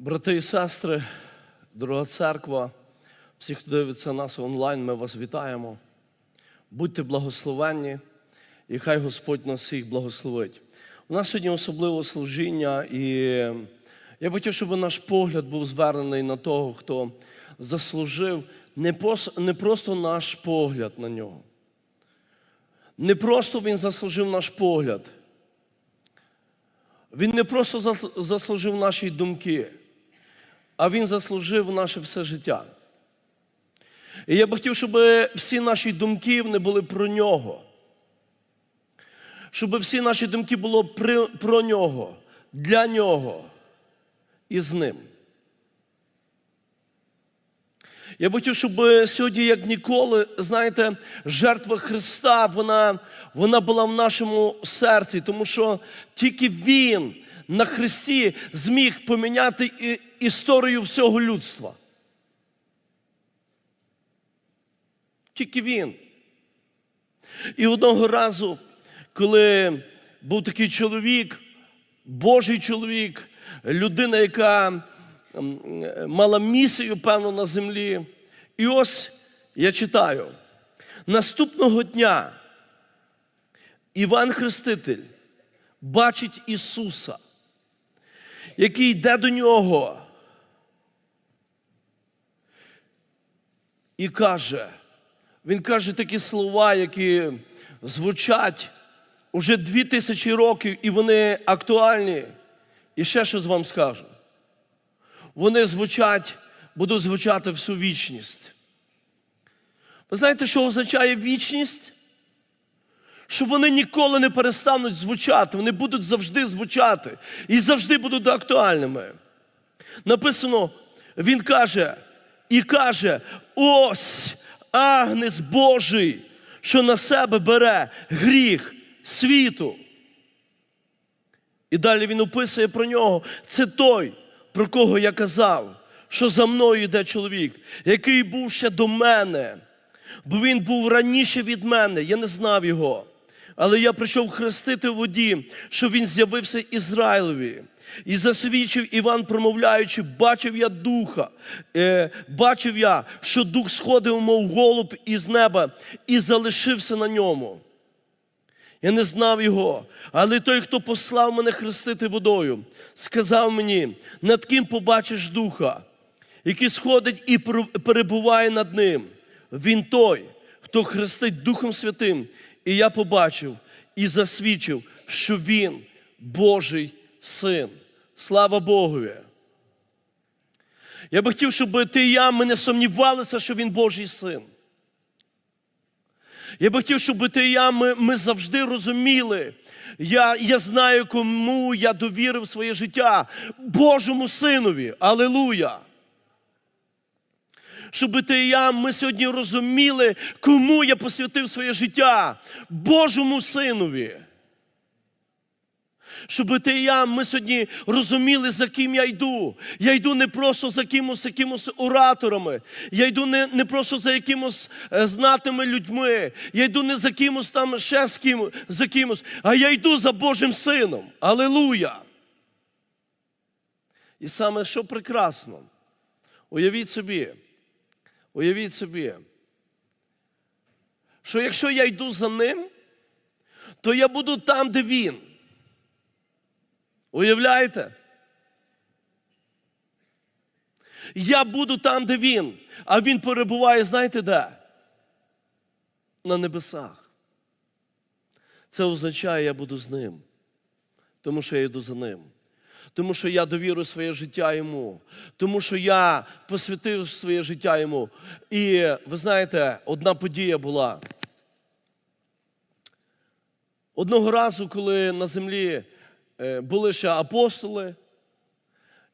Брати і сестри, дорога церква, всі, хто дивиться нас онлайн, ми вас вітаємо. Будьте благословенні, і хай Господь нас всіх благословить. У нас сьогодні особливе служіння, і я б хотів, щоб наш погляд був звернений на того, хто заслужив не просто, наш погляд на нього. Не просто він заслужив наш погляд. Він не просто заслужив наші думки, а він заслужив наше все життя. І я би хотів, щоб всі наші думки не були про нього. Щоб всі наші думки були при- про нього, для нього і з ним. Я б хотів, щоб сьогодні, як ніколи, знаєте, жертва Христа, вона, вона була в нашому серці, тому що тільки Він на Христі зміг поміняти історію всього людства. Тільки Він. І одного разу, коли був такий чоловік, Божий чоловік, людина, яка мала місію, певно, на землі. І ось я читаю: наступного дня Іван Хреститель бачить Ісуса, який йде до нього і каже, він каже такі слова, які звучать уже дві тисячі років, і вони актуальні. І ще щось вам скажу. Вони звучать, будуть звучати всю вічність. Ви знаєте, що означає вічність? Що вони ніколи не перестануть звучати, вони будуть завжди звучати і завжди будуть актуальними. Написано, він каже, і каже: ось агнець Божий, що на себе бере гріх світу. І далі він описує про нього. Це той, про кого я казав, що за мною йде чоловік, який був ще до мене, бо він був раніше від мене, я не знав його. Але я прийшов хрестити в воді, щоб він з'явився Ізраїлеві. І засвідчив Іван, промовляючи, бачив я духа, е, бачив я, що дух сходив, мов голуб із неба, і залишився на ньому. Я не знав його, але той, хто послав мене хрестити водою, сказав мені, над ким побачиш духа, який сходить і перебуває над ним. Він той, хто хрестить Духом Святим. І я побачив і засвідчив, що він Божий син. Слава Богові! Я би хотів, щоб ти і я ми не сумнівалися, що він Божий син. Я би хотів, щоб ти і я ми, ми завжди розуміли. Я, я знаю, кому я довірив своє життя Божому Синові. Алілуя! Щоб ти і я ми сьогодні розуміли, кому я посвятив своє життя Божому Синові. Щоб ти і я, ми сьогодні розуміли, за ким я йду. Я йду не просто за кимось, якимось ораторами. Я йду не, не просто за якимось е, знатими людьми. Я йду не за кимось там ще з ким, за кимось, а я йду за Божим Сином. Алілуя! І саме що прекрасно, уявіть собі, уявіть собі, що якщо я йду за ним, то я буду там, де він. Уявляєте? Я буду там, де він, а він перебуває, знаєте де? На небесах. Це означає, я буду з ним, тому що я йду за ним. Тому що я довірю своє життя йому, тому що я посвятив своє життя йому. І ви знаєте, одна подія була. Одного разу, коли на землі е, були ще апостоли,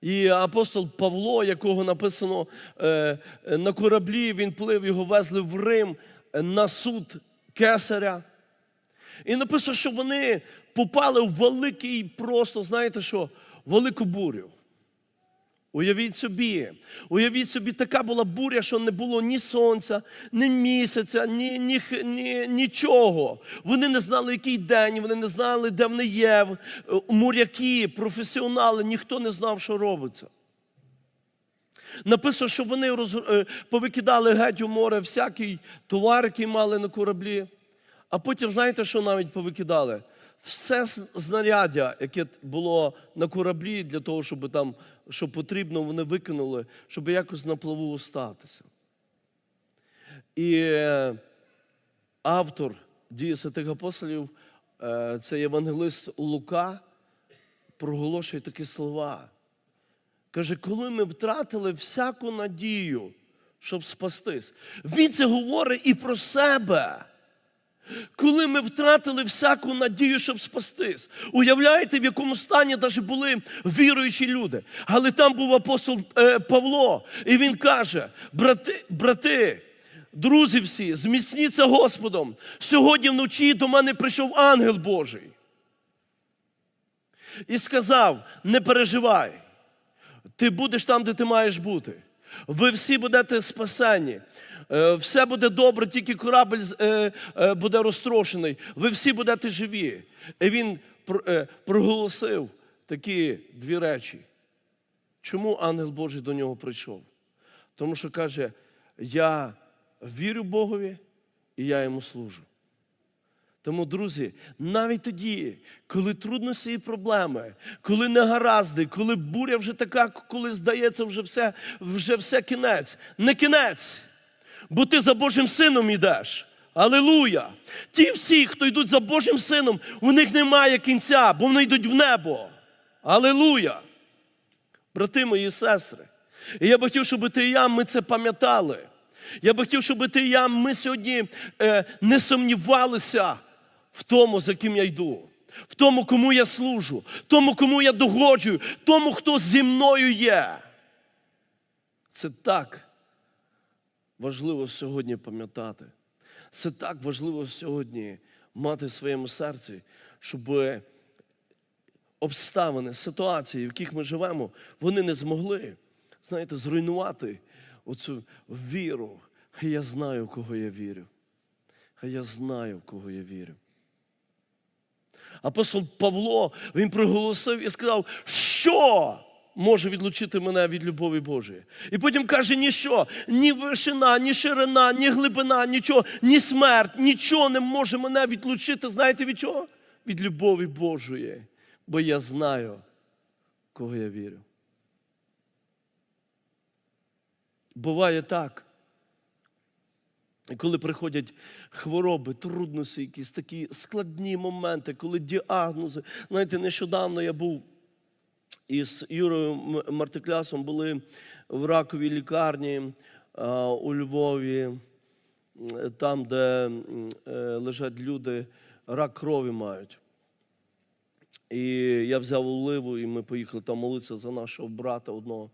і апостол Павло, якого написано е, на кораблі, він плив, його везли в Рим е, на суд кесаря. І написано, що вони попали в великий, просто, знаєте що, велику бурю. Уявіть собі, уявіть собі, така була буря, що не було ні сонця, ні місяця, ні, ні, ні, нічого. Вони не знали, який день, вони не знали, де вони є. Моряки, професіонали, ніхто не знав, що робиться. Написано, що вони роз... е, повикидали геть у море всякий товар, який мали на кораблі. А потім, знаєте, що навіть повикидали? Все знаряддя, яке було на кораблі, для того, щоб там, що потрібно, вони викинули, щоб якось на плаву остатися. І е, автор дії святих апостолів, е, це євангелист Лука, проголошує такі слова. Каже, коли ми втратили всяку надію, щоб спастись. Він це говорить і про себе. Коли ми втратили всяку надію, щоб спастись. Уявляєте, в якому стані навіть були віруючі люди. Але там був апостол е, Павло, і він каже: брати, брати, друзі всі, зміцніться Господом. Сьогодні вночі до мене прийшов ангел Божий. І сказав: не переживай, ти будеш там, де ти маєш бути. Ви всі будете спасені. Е, Все буде добре, тільки корабль е, е, буде розтрошений. Ви всі будете живі. І він проголосив такі дві речі. Чому ангел Божий до нього прийшов? Тому що каже: Я вірю Богові і я йому служу. Тому, друзі, навіть тоді, коли трудності і проблеми, коли негаразди, коли буря вже така, коли здається, вже все, вже все кінець, не кінець, бо ти за Божим сином йдеш. Алілуя! Ті всі, хто йдуть за Божим сином, у них немає кінця, бо вони йдуть в небо. Алілуя! Брати мої і сестри, і я би хотів, щоб ти і я ми це пам'ятали. Я би хотів, щоб ти і я ми сьогодні е, не сумнівалися в тому, за ким я йду, в тому, кому я служу, в тому, кому я догоджую, тому, хто зі мною є. Це так важливо сьогодні пам'ятати. Це так важливо сьогодні мати в своєму серці, щоб обставини, ситуації, в яких ми живемо, вони не змогли, знаєте, зруйнувати оцю віру. Хай я знаю, в кого я вірю. Хай я знаю, в кого я вірю. Апостол Павло він проголосив і сказав, що може відлучити мене від любові Божої. І потім каже: ніщо, ні вишина, ні ширина, ні глибина, нічого, ні смерть, нічого не може мене відлучити. Знаєте від чого? Від любові Божої. Бо я знаю, кого я вірю. Буває так. Коли приходять хвороби, трудності, якісь такі складні моменти, коли діагнози. Знаєте, нещодавно я був із Юрою Мартиклясом, були в раковій лікарні у Львові, там, де е, лежать люди, рак крові мають. І я взяв оливу, і ми поїхали там молитися за нашого брата одного.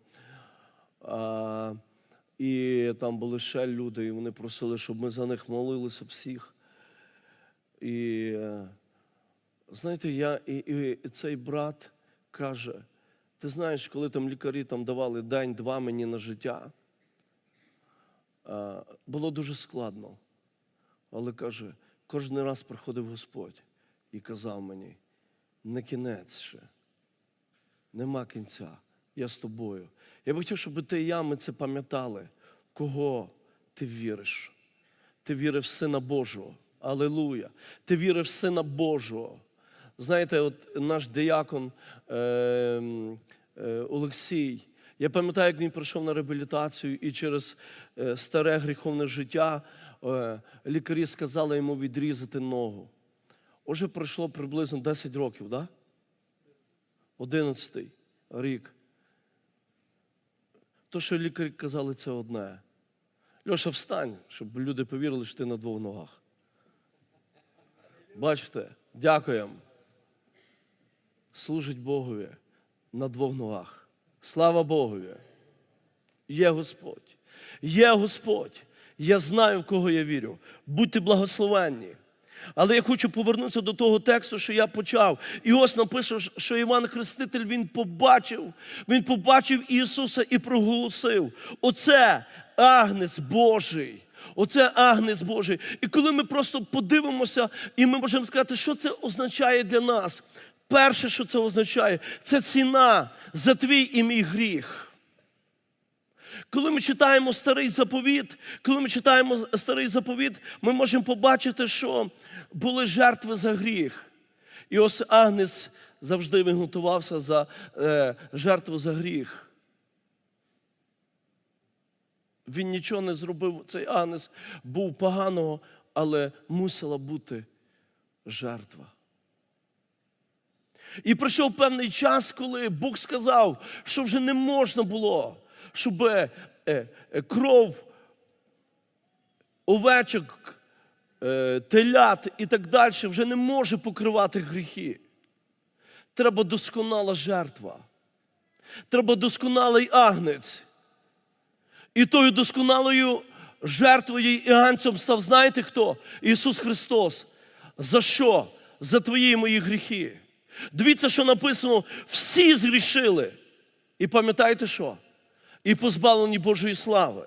І там були ще люди, і вони просили, щоб ми за них молилися всіх. І е, знаєте, я, і, і цей брат каже: ти знаєш, коли там лікарі там давали день-два мені на життя, е, було дуже складно. Але каже, кожен раз приходив Господь і казав мені, не кінець ще, нема кінця, я з тобою. Я би хотів, щоб ти і я ми це пам'ятали, в кого ти віриш. Ти вірив в Сина Божого. Алілуя. Ти вірив в Сина Божого. Знаєте, от наш диякон е, е, Олексій, я пам'ятаю, як він прийшов на реабілітацію і через е, старе гріховне життя е, лікарі сказали йому відрізати ногу. Уже пройшло приблизно 10 років? Да? 11 рік. То, що лікарі казали, це одне. Льоша, встань, щоб люди повірили, що ти на двох ногах. Бачите, дякуємо. Служить Богові на двох ногах. Слава Богові. Є Господь. Є Господь. Я знаю, в кого я вірю. Будьте благословенні. Але я хочу повернутися до того тексту, що я почав. І ось напишу, що Іван Хреститель він побачив, він побачив Ісуса і проголосив. Оце агнець Божий. Оце агнець Божий. І коли ми просто подивимося, і ми можемо сказати, що це означає для нас. Перше, що це означає, це ціна за твій і мій гріх. Коли ми читаємо старий заповіт, коли ми читаємо старий заповіт, ми можемо побачити, що були жертви за гріх. І ось Агнець завжди він готувався за е, жертву за гріх. Він нічого не зробив, цей Агнець був поганого, але мусила бути жертва. І прийшов певний час, коли Бог сказав, що вже не можна було, щоб е, е, кров овечок, е, телят і так далі вже не може покривати гріхи. Треба досконала жертва. Треба досконалий агнець. І тою досконалою жертвою і агнцем став, знаєте хто? Ісус Христос. За що? За твої мої гріхи. Дивіться, що написано: всі згрішили. І пам'ятаєте що? І позбавлені Божої слави.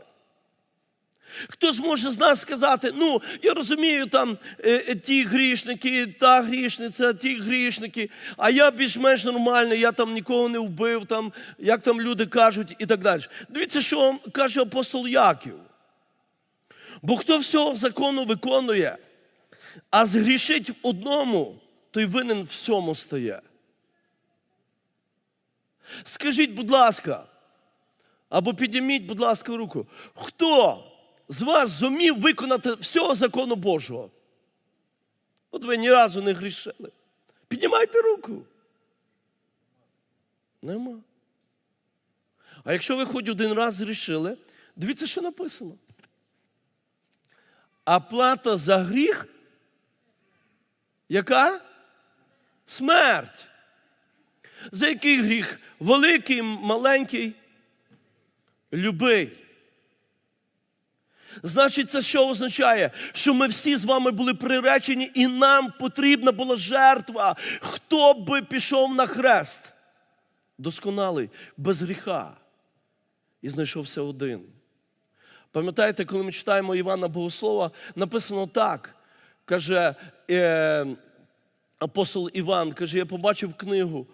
Хто зможе з нас сказати, ну, я розумію, там е, е, ті грішники, та грішниця, ті грішники, а я більш-менш нормальний, я там нікого не вбив, там, як там люди кажуть, і так далі. Дивіться, що каже апостол Яків. Бо хто всього закону виконує, а згрішить в одному, той винен всьому стає. Скажіть, будь ласка, або підніміть, будь ласка, руку. Хто з вас зумів виконати всього закону Божого? От ви ні разу не грішили. Піднімайте руку. Нема. А якщо ви хоч один раз зрішили, дивіться, що написано. А плата за гріх, яка? Смерть. За який гріх? Великий, маленький, любий. Значить, це що означає? Що ми всі з вами були приречені, і нам потрібна була жертва. Хто би пішов на хрест? Досконалий, без гріха. І знайшовся один. Пам'ятаєте, коли ми читаємо Івана Богослова, написано так. Каже е, апостол Іван, каже, я побачив книгу,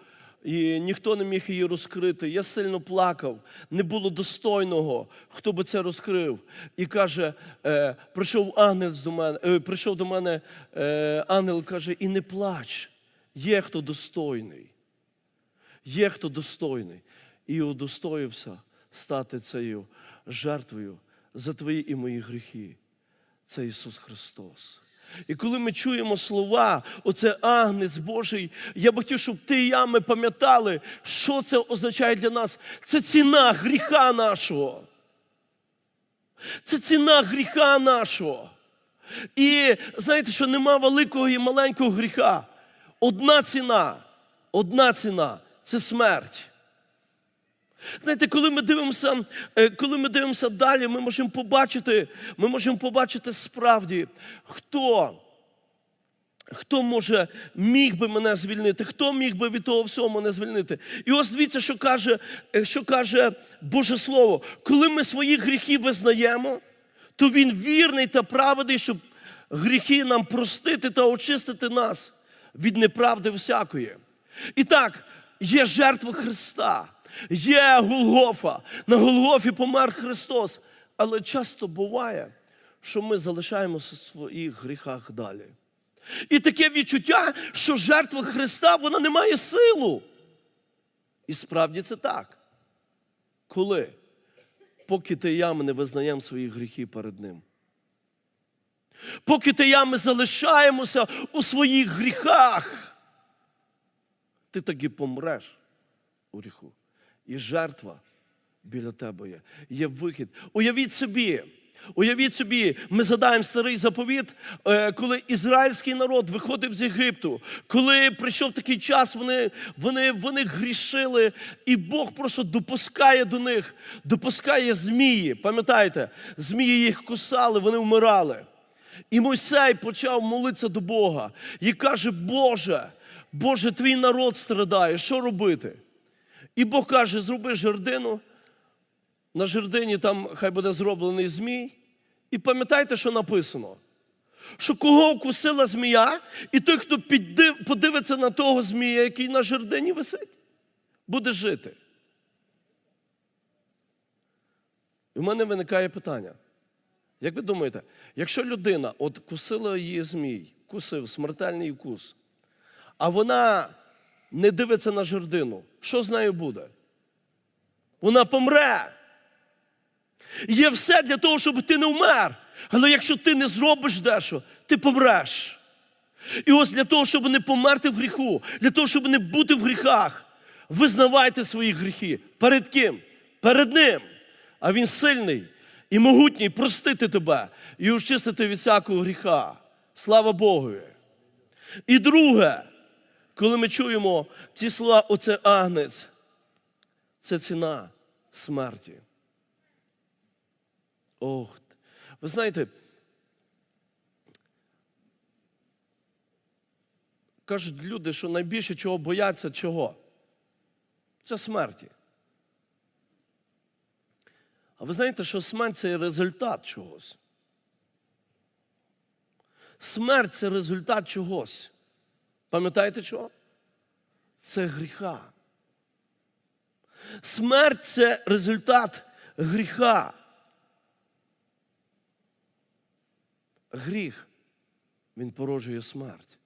і ніхто не міг її розкрити. Я сильно плакав, не було достойного, хто би це розкрив. І каже, е, прийшов ангел до мене, е, прийшов до мене е, ангел, каже, і не плач, є хто достойний. Є хто достойний. І удостоївся стати цією жертвою за твої і мої гріхи. Це Ісус Христос. І коли ми чуємо слова, оце агнець Божий, я б хотів, щоб ти і я ми пам'ятали, що це означає для нас. Це ціна гріха нашого. Це ціна гріха нашого. І знаєте, що нема великого і маленького гріха. Одна ціна, одна ціна це смерть. Знаєте, коли ми дивимося, е, коли ми дивимося далі, ми можемо побачити, ми можемо побачити справді, хто, хто може міг би мене звільнити, хто міг би від того всього мене звільнити. І ось дивіться, що каже, е, що каже Боже Слово. Коли ми свої гріхи визнаємо, то Він вірний та праведний, щоб гріхи нам простити та очистити нас від неправди всякої. І так, є жертва Христа. Є Голгофа. На Голгофі помер Христос. Але часто буває, що ми залишаємося в своїх гріхах далі. І таке відчуття, що жертва Христа вона не має силу. І справді це так. Коли? Поки ти я ми не визнаємо свої гріхи перед Ним. Поки ти я ми залишаємося у своїх гріхах, ти так і помреш у гріху. І жертва біля тебе є. Є вихід. Уявіть собі, уявіть собі, ми задаємо старий заповіт, е, коли ізраїльський народ виходив з Єгипту, коли прийшов такий час, вони, вони, вони грішили, і Бог просто допускає до них, допускає змії. Пам'ятаєте, змії їх кусали, вони вмирали. І Мойсей почав молитися до Бога і каже: Боже, Боже, твій народ страдає, що робити? І Бог каже: зроби жердину. На жердині там хай буде зроблений змій. І пам'ятайте, що написано: що кого вкусила змія, і той, хто піддив, подивиться на того змія, який на жердині висить, буде жити. І в мене виникає питання. Як ви думаєте, якщо людина от кусила її змій, кусив смертельний укус, а вона не дивиться на жердину, що з нею буде? Вона помре. Є все для того, щоб ти не вмер. Але якщо ти не зробиш дещо, ти помреш. І ось для того, щоб не померти в гріху, для того, щоб не бути в гріхах, визнавайте свої гріхи. Перед ким? Перед ним. А він сильний і могутній простити тебе і очистити від всякого гріха. Слава Богу. І друге, коли ми чуємо ці слова, оце агнець, це ціна смерті. Ох, ви знаєте, кажуть люди, що найбільше чого бояться чого? Це смерті. А ви знаєте, що смерть це результат чогось. Смерть це результат чогось. Пам'ятаєте чого? Це гріха. Смерть це результат гріха. Гріх, він породжує смерть.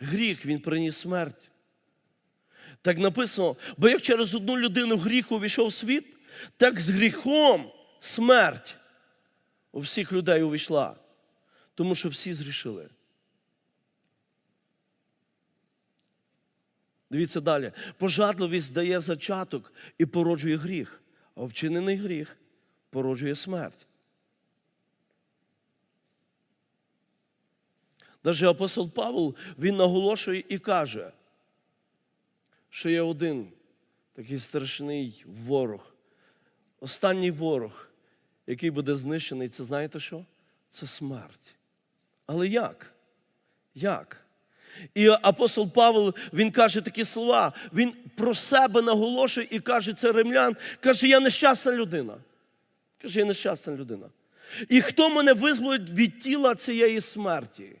Гріх він приніс смерть. Так написано, бо як через одну людину гріх увійшов світ, так з гріхом смерть у всіх людей увійшла. Тому що всі зрішили. Дивіться далі. Пожадливість дає зачаток і породжує гріх, а вчинений гріх породжує смерть. Даже апостол Павел він наголошує і каже, що є один такий страшний ворог, останній ворог, який буде знищений, це знаєте що? Це смерть. Але як? Як? І апостол Павел він каже такі слова. Він про себе наголошує і каже, це ремлян, каже, я нещасна людина. Каже, я нещасна людина. І хто мене визволить від тіла цієї смерті?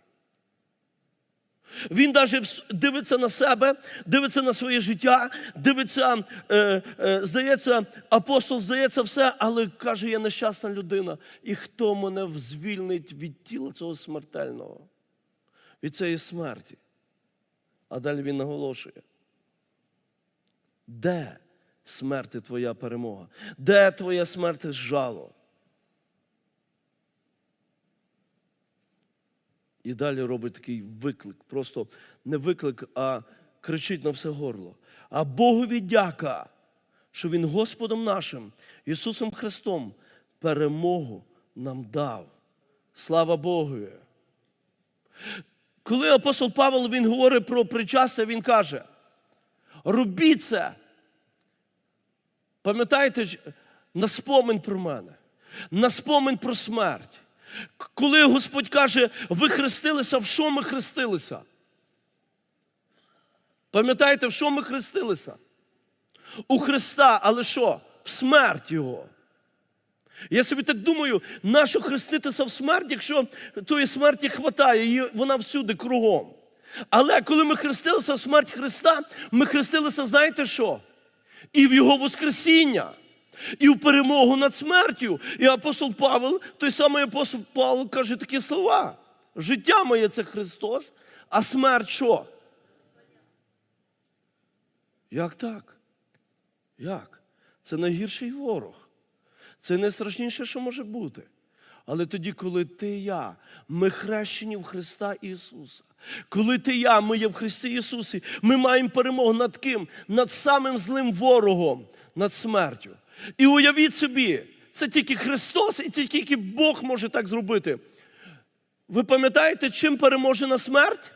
Він навіть дивиться на себе, дивиться на своє життя, дивиться, е, е, здається, апостол здається все, але каже, я нещасна людина. І хто мене звільнить від тіла цього смертельного, від цієї смерті? А далі він наголошує. Де смерти твоя перемога? Де твоя смерти жало? І далі робить такий виклик. Просто не виклик, а кричить на все горло. А Богові дяка, що Він Господом нашим, Ісусом Христом, перемогу нам дав. Слава Богу. Коли апостол Павел він говорить про причастя, він каже: робіть це. Пам'ятаєте, на спомин про мене, на спомин про смерть. Коли Господь каже, ви хрестилися, в що ми хрестилися? Пам'ятаєте, в що ми хрестилися? У Христа, але що? В смерть Його. Я собі так думаю, нащо хреститися в смерть, якщо тої смерті хватає, і вона всюди кругом. Але коли ми хрестилися в смерть Христа, ми хрестилися, знаєте що? І в Його Воскресіння і в перемогу над смертю. І апостол Павел, той самий апостол Павел каже такі слова. Життя моє це Христос, а смерть що? Як так? Як? Це найгірший ворог. Це найстрашніше, що може бути. Але тоді, коли ти і я, ми хрещені в Христа Ісуса. Коли ти і я, ми є в Христі Ісусі, ми маємо перемогу над ким? Над самим злим ворогом, над смертю. І уявіть собі, це тільки Христос і тільки Бог може так зробити. Ви пам'ятаєте, чим переможена смерть?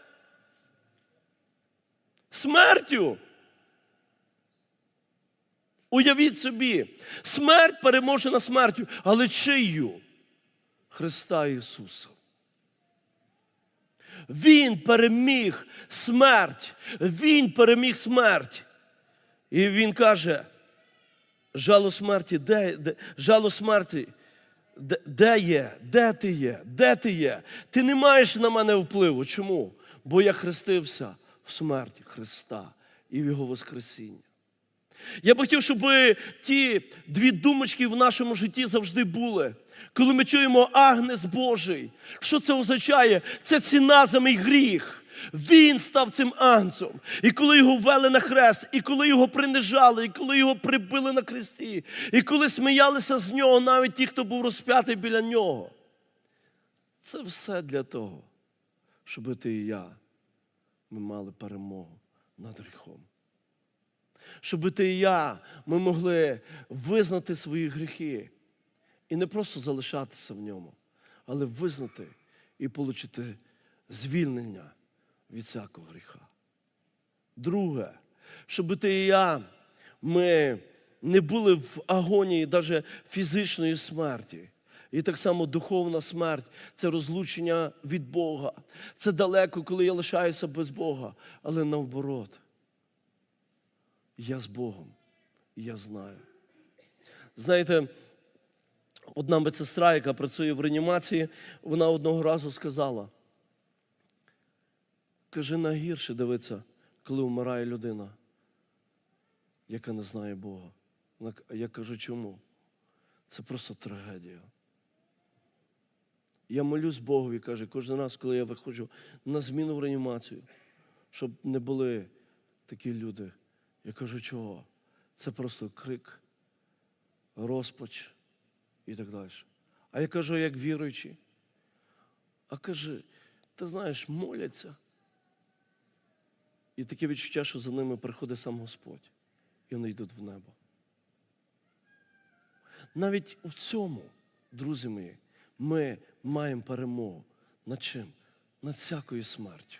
Смертю. Уявіть собі, смерть переможена смертю, але чию? Христа Ісуса. Він переміг смерть. Він переміг смерть. І Він каже, жало смерті, де, де жало смерті, де, де є? Де ти є? Де ти є? Ти не маєш на мене впливу. Чому? Бо я хрестився в смерті Христа і в Його Воскресіння. Я би хотів, щоб ті дві думочки в нашому житті завжди були. Коли ми чуємо Агнес Божий, що це означає? Це ціна за мій гріх. Він став цим агнцем. І коли його ввели на хрест, і коли його принижали, і коли його прибили на хресті, і коли сміялися з нього навіть ті, хто був розп'ятий біля нього. Це все для того, щоб ти і я ми мали перемогу над гріхом. Щоб ти і я ми могли визнати свої гріхи і не просто залишатися в ньому, але визнати і отримати звільнення від всякого гріха. Друге, щоб ти і я ми не були в агонії навіть фізичної смерті. І так само духовна смерть це розлучення від Бога. Це далеко, коли я лишаюся без Бога, але навборот. Я з Богом, я знаю. Знаєте, одна медсестра, яка працює в реанімації, вона одного разу сказала: каже, найгірше дивиться, коли вмирає людина, яка не знає Бога. Я кажу, чому? Це просто трагедія. Я молюсь Богові, каже, кожен раз, коли я виходжу на зміну в реанімацію, щоб не були такі люди. Я кажу, чого? Це просто крик, розпач і так далі. А я кажу, як віруючий. А каже, ти знаєш, моляться. І таке відчуття, що за ними приходить сам Господь, і вони йдуть в небо. Навіть в цьому, друзі мої, ми маємо перемогу. Над чим? Над всякою смертю.